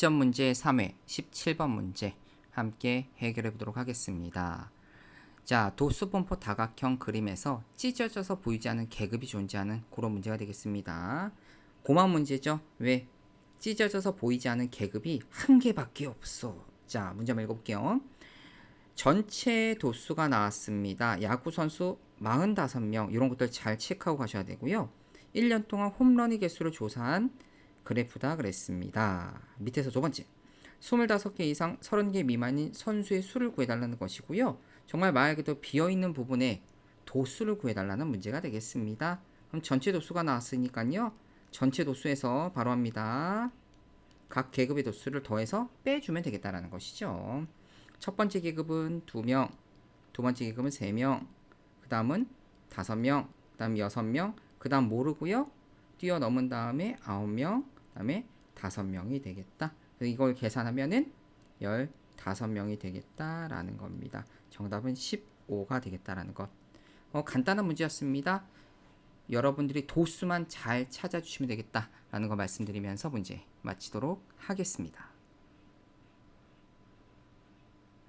1점 문제 3회 17번 문제 함께 해결해 보도록 하겠습니다. 자, 도수분포 다각형 그림에서 찢어져서 보이지 않는 계급이 존재하는 그런 문제가 되겠습니다. 고만 문제죠. 왜? 찢어져서 보이지 않는 계급이 한 개밖에 없어. 자, 문제 한번 읽어볼게요. 전체 도수가 나왔습니다. 야구 선수 45명 이런 것들 잘 체크하고 가셔야 되고요. 1년 동안 홈런의 개수를 조사한 그래프다 그랬습니다. 밑에서 두 번째. 25개 이상 30개 미만인 선수의 수를 구해달라는 것이고요. 정말 말 그대로 비어있는 부분에 도수를 구해달라는 문제가 되겠습니다. 그럼 전체 도수가 나왔으니까요. 전체 도수에서 바로 합니다. 각 계급의 도수를 더해서 빼주면 되겠다라는 것이죠. 첫 번째 계급은 2명, 두 번째 계급은 3명, 그 다음은 5명, 그 다음 6명, 그 다음 모르고요. 뛰어넘은 다음에 9명, 그 다음에 5명이 되겠다. 이걸 계산하면은 15명이 되겠다라는 겁니다. 정답은 15가 되겠다라는 것. 어, 간단한 문제였습니다. 여러분들이 도수만 잘 찾아주시면 되겠다라는 거 말씀드리면서 문제 마치도록 하겠습니다.